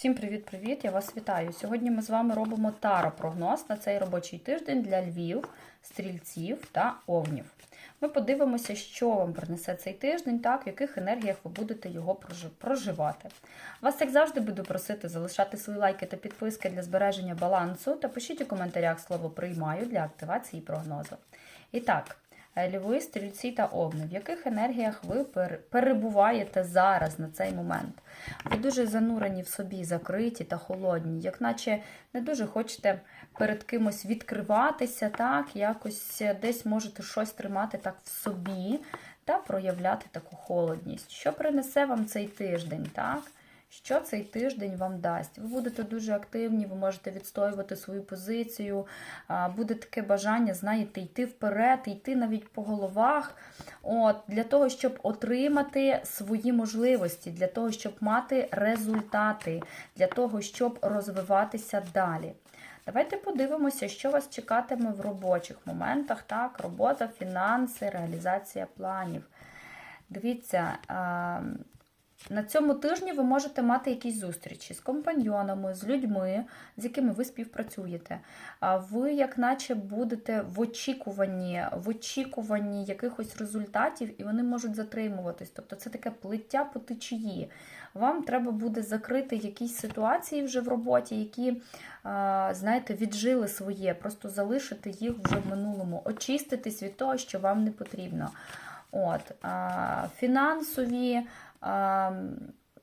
Всім привіт-привіт! Я вас вітаю. Сьогодні ми з вами робимо таро-прогноз на цей робочий тиждень для львів, стрільців та овнів. Ми подивимося, що вам принесе цей тиждень, так, в яких енергіях ви будете його проживати. Вас, як завжди, буду просити залишати свої лайки та підписки для збереження балансу та пишіть у коментарях слово приймаю для активації прогнозу. І так. Е, Льви, стрільці та овни, в яких енергіях ви пер- перебуваєте зараз на цей момент? Ви дуже занурені в собі, закриті та холодні, як наче не дуже хочете перед кимось відкриватися, так, якось десь можете щось тримати так в собі та проявляти таку холодність. Що принесе вам цей тиждень, так? Що цей тиждень вам дасть? Ви будете дуже активні, ви можете відстоювати свою позицію, буде таке бажання, знаєте, йти вперед, йти навіть по головах, от, для того, щоб отримати свої можливості, для того, щоб мати результати, для того, щоб розвиватися далі. Давайте подивимося, що вас чекатиме в робочих моментах. Так, робота, фінанси, реалізація планів. Дивіться, а, на цьому тижні ви можете мати якісь зустрічі з компаньйонами, з людьми, з якими ви співпрацюєте. Ви, як наче, будете в очікуванні, в очікуванні якихось результатів, і вони можуть затримуватись. Тобто це таке плиття по течії. Вам треба буде закрити якісь ситуації вже в роботі, які, знаєте, віджили своє, просто залишити їх вже в минулому, очиститись від того, що вам не потрібно. От, фінансові.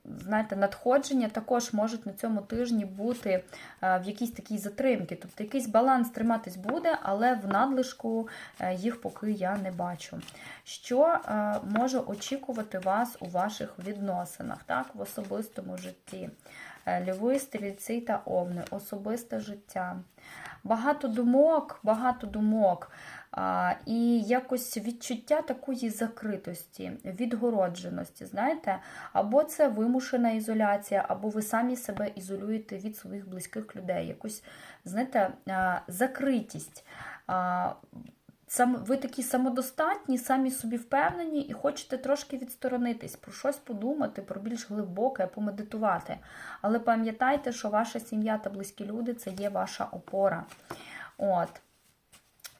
Знаєте, надходження також можуть на цьому тижні бути в якійсь такій затримці. Тобто якийсь баланс триматись буде, але в надлишку е, їх поки я не бачу. Що е, може очікувати вас у ваших відносинах, так, в особистому житті? Е, Льви, стрільці та овни, особисте життя. Багато думок, багато думок. І якось відчуття такої закритості, відгородженості, знаєте, або це вимушена ізоляція, або ви самі себе ізолюєте від своїх близьких людей. Якось, знаєте, закритість. Сам, ви такі самодостатні, самі собі впевнені і хочете трошки відсторонитись, про щось подумати, про більш глибоке, помедитувати. Але пам'ятайте, що ваша сім'я та близькі люди це є ваша опора. От.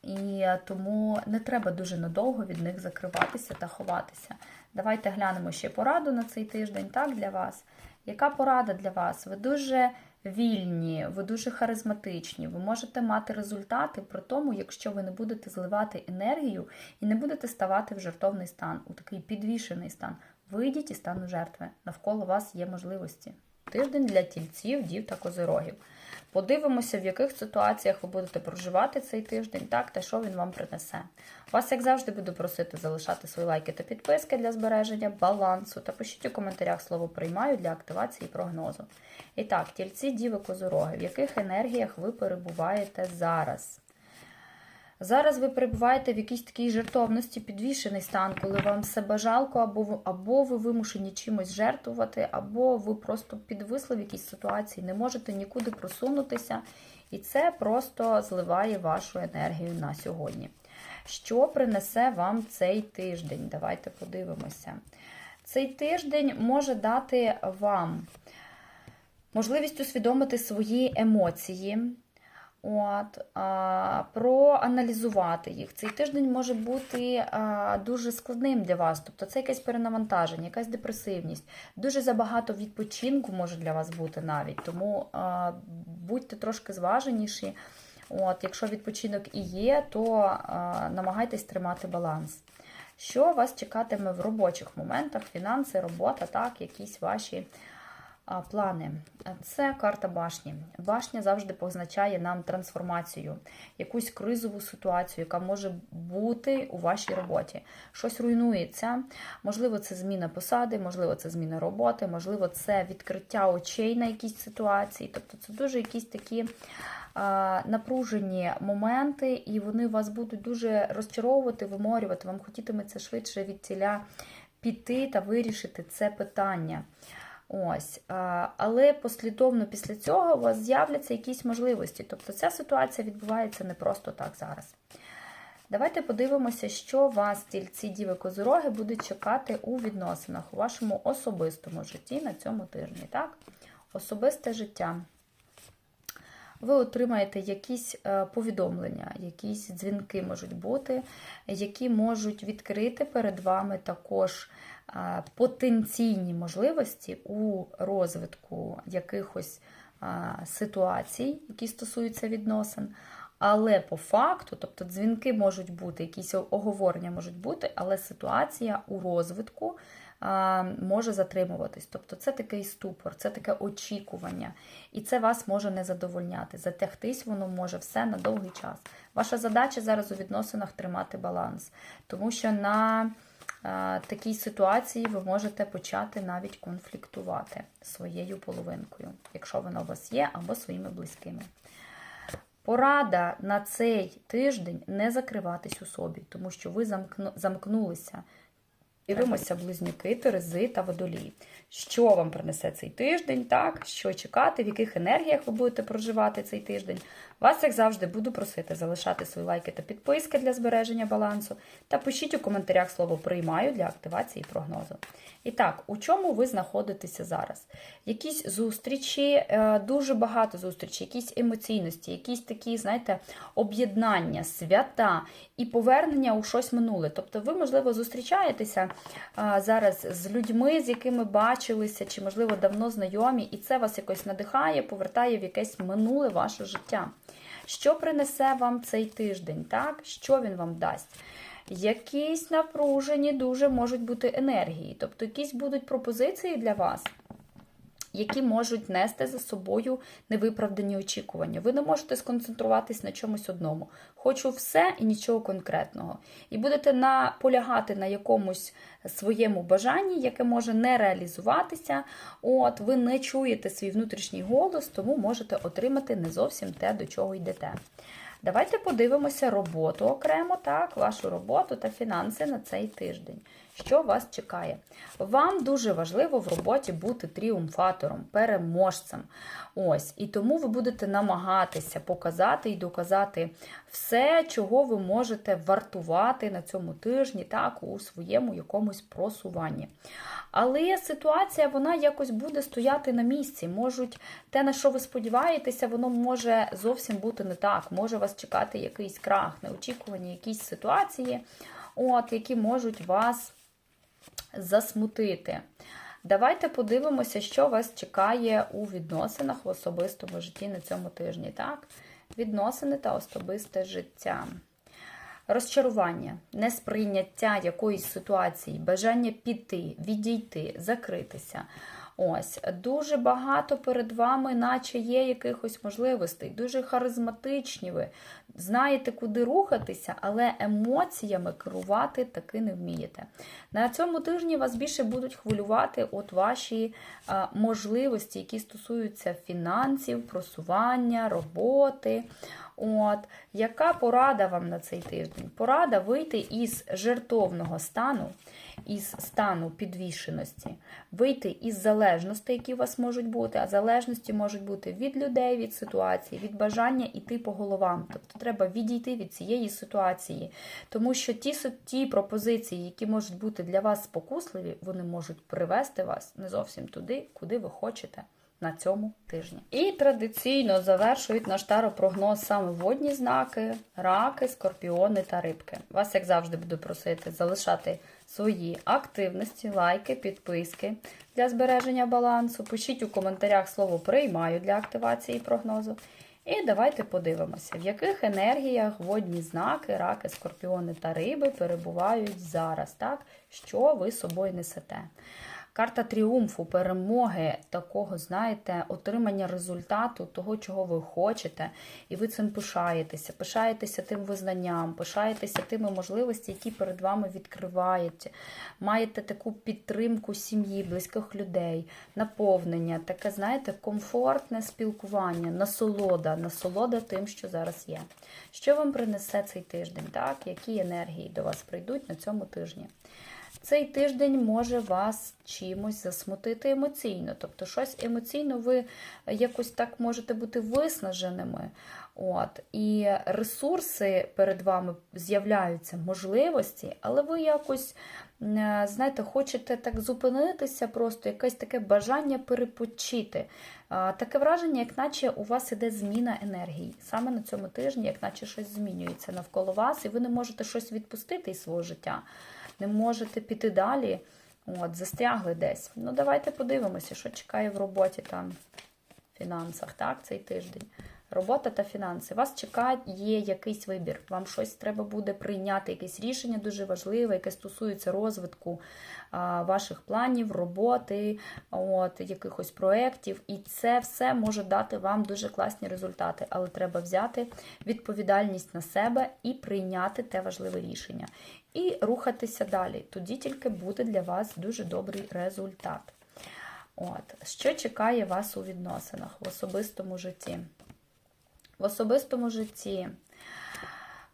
І тому не треба дуже надовго від них закриватися та ховатися. Давайте глянемо ще пораду на цей тиждень, так, для вас. Яка порада для вас? Ви дуже вільні, ви дуже харизматичні, ви можете мати результати при тому, якщо ви не будете зливати енергію і не будете ставати в жертовний стан, у такий підвішений стан. Вийдіть із стану жертви. Навколо вас є можливості. Тиждень для тільців, дів та козирогів. Подивимося, в яких ситуаціях ви будете проживати цей тиждень, так, та що він вам принесе. Вас, як завжди, буду просити залишати свої лайки та підписки для збереження балансу та пишіть у коментарях слово приймаю для активації прогнозу. І так, тільці, діви, козороги, в яких енергіях ви перебуваєте зараз? Зараз ви перебуваєте в якійсь такій жертовності, підвішений стан, коли вам себе жалко, або ви, або ви вимушені чимось жертвувати, або ви просто підвисли в якійсь ситуації, не можете нікуди просунутися, і це просто зливає вашу енергію на сьогодні. Що принесе вам цей тиждень? Давайте подивимося. Цей тиждень може дати вам можливість усвідомити свої емоції. От, а, проаналізувати їх. Цей тиждень може бути а, дуже складним для вас. Тобто це якесь перенавантаження, якась депресивність. Дуже забагато відпочинку може для вас бути навіть. Тому а, будьте трошки зваженіші. От, Якщо відпочинок і є, то а, намагайтесь тримати баланс. Що вас чекатиме в робочих моментах? Фінанси, робота, так, якісь ваші плани. Це карта башні. Башня завжди позначає нам трансформацію, якусь кризову ситуацію, яка може бути у вашій роботі. Щось руйнується. Можливо, це зміна посади, можливо, це зміна роботи, можливо, це відкриття очей на якісь ситуації. Тобто це дуже якісь такі а, напружені моменти, і вони вас будуть дуже розчаровувати, виморювати. Вам хотітиметься швидше від ціля піти та вирішити це питання. Ось, але послідовно після цього у вас з'являться якісь можливості. Тобто ця ситуація відбувається не просто так зараз. Давайте подивимося, що вас тільці діви козороги будуть чекати у відносинах у вашому особистому житті на цьому тижні. Так? особисте життя. Ви отримаєте якісь е, повідомлення, якісь дзвінки можуть бути, які можуть відкрити перед вами також е, потенційні можливості у розвитку якихось е, ситуацій, які стосуються відносин. Але по факту, тобто дзвінки можуть бути, якісь оговорення можуть бути, але ситуація у розвитку може затримуватись. Тобто це такий ступор, це таке очікування, і це вас може не задовольняти. Затягтись воно може все на довгий час. Ваша задача зараз у відносинах тримати баланс, тому що на такій ситуації ви можете почати навіть конфліктувати своєю половинкою, якщо вона у вас є, або своїми близькими. Порада на цей тиждень не закриватись у собі, тому що ви замкну, замкнулися. Дивимося близнюки, терези та водолії. Що вам принесе цей тиждень, так? Що чекати, в яких енергіях ви будете проживати цей тиждень. Вас, як завжди, буду просити залишати свої лайки та підписки для збереження балансу. Та пишіть у коментарях слово приймаю для активації прогнозу. І так, у чому ви знаходитеся зараз? Якісь зустрічі, е, дуже багато зустрічей, якісь емоційності, якісь такі, знаєте, об'єднання, свята і повернення у щось минуле. Тобто, ви, можливо, зустрічаєтеся зараз з людьми, з якими бачилися, чи, можливо, давно знайомі, і це вас якось надихає, повертає в якесь минуле ваше життя. Що принесе вам цей тиждень? так? Що він вам дасть? Якісь напружені дуже можуть бути енергії, тобто якісь будуть пропозиції для вас, які можуть нести за собою невиправдані очікування. Ви не можете сконцентруватись на чомусь одному. Хочу все і нічого конкретного. І будете наполягати на якомусь своєму бажанні, яке може не реалізуватися. От, ви не чуєте свій внутрішній голос, тому можете отримати не зовсім те, до чого йдете. Давайте подивимося роботу окремо, так, вашу роботу та фінанси на цей тиждень. Що вас чекає? Вам дуже важливо в роботі бути тріумфатором, переможцем. Ось, І тому ви будете намагатися показати і доказати все, чого ви можете вартувати на цьому тижні, так, у своєму якомусь просуванні. Але ситуація вона якось буде стояти на місці. Можуть те, на що ви сподіваєтеся, воно може зовсім бути не так. Може вас чекати якийсь крах, неочікувані якісь ситуації, от, які можуть вас засмутити. Давайте подивимося, що вас чекає у відносинах в особистому житті на цьому тижні. Так? Відносини та особисте життя. Розчарування, несприйняття якоїсь ситуації, бажання піти, відійти, закритися. Ось, дуже багато перед вами, наче є якихось можливостей, дуже харизматичні ви. Знаєте, куди рухатися, але емоціями керувати таки не вмієте. На цьому тижні вас більше будуть хвилювати от ваші можливості, які стосуються фінансів, просування, роботи. От, Яка порада вам на цей тиждень? Порада вийти із жертовного стану, із стану підвішеності, вийти із залежностей, які у вас можуть бути, а залежності можуть бути від людей, від ситуації, від бажання йти по головам. Тобто треба відійти від цієї ситуації. Тому що ті, ті пропозиції, які можуть бути для вас спокусливі, вони можуть привести вас не зовсім туди, куди ви хочете на цьому тижні. І традиційно завершують наш таропрогноз саме водні знаки, раки, скорпіони та рибки. Вас, як завжди, буду просити залишати свої активності, лайки, підписки для збереження балансу. Пишіть у коментарях слово приймаю для активації прогнозу. І давайте подивимося, в яких енергіях водні знаки, раки, скорпіони та риби перебувають зараз, так? Що ви собою несете. Карта тріумфу, перемоги, такого, знаєте, отримання результату, того, чого ви хочете, і ви цим пишаєтеся, пишаєтеся тим визнанням, пишаєтеся тими можливостями, які перед вами відкривають. Маєте таку підтримку сім'ї, близьких людей, наповнення, таке, знаєте, комфортне спілкування, насолода, насолода тим, що зараз є. Що вам принесе цей тиждень? так? Які енергії до вас прийдуть на цьому тижні? Цей тиждень може вас чимось засмутити емоційно. Тобто, щось емоційно ви якось так можете бути виснаженими. От, І ресурси перед вами з'являються, можливості, але ви якось, е, знаєте, хочете так зупинитися, просто якесь таке бажання перепочити. Таке враження, як наче у вас іде зміна енергії. Саме на цьому тижні, як наче щось змінюється навколо вас, і ви не можете щось відпустити із свого життя, не можете піти далі, от, застрягли десь. Ну, давайте подивимося, що чекає в роботі там, фінансах, так, цей тиждень. Робота та фінанси. Вас чекає якийсь вибір. Вам щось треба буде прийняти, якесь рішення дуже важливе, яке стосується розвитку а, ваших планів, роботи, от, якихось проєктів. І це все може дати вам дуже класні результати. Але треба взяти відповідальність на себе і прийняти те важливе рішення. І рухатися далі. Тоді тільки буде для вас дуже добрий результат. От, Що чекає вас у відносинах в особистому житті? В особистому житті.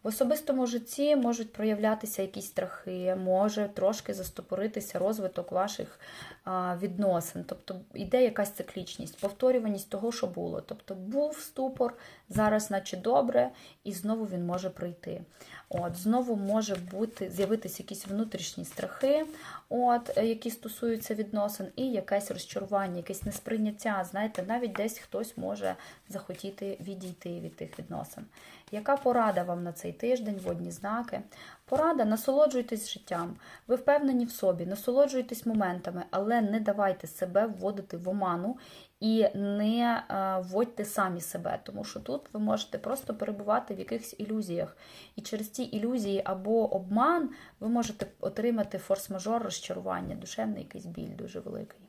В особистому житті можуть проявлятися якісь страхи, може трошки застопоритися розвиток ваших відносин. Тобто йде якась циклічність, повторюваність того, що було. Тобто був ступор, зараз, наче добре, і знову він може прийти. От, Знову може бути з'явитися якісь внутрішні страхи, от, які стосуються відносин, і якесь розчарування, якесь несприйняття. Знаєте, навіть десь хтось може захотіти відійти від тих відносин. Яка порада вам на цей тиждень, водні знаки? Порада, насолоджуйтесь життям. Ви впевнені в собі, насолоджуйтесь моментами, але не давайте себе вводити в оману і не вводьте самі себе, тому що тут ви можете просто перебувати в якихось ілюзіях. І через ці ілюзії або обман ви можете отримати форс-мажор розчарування, душевний якийсь біль дуже великий.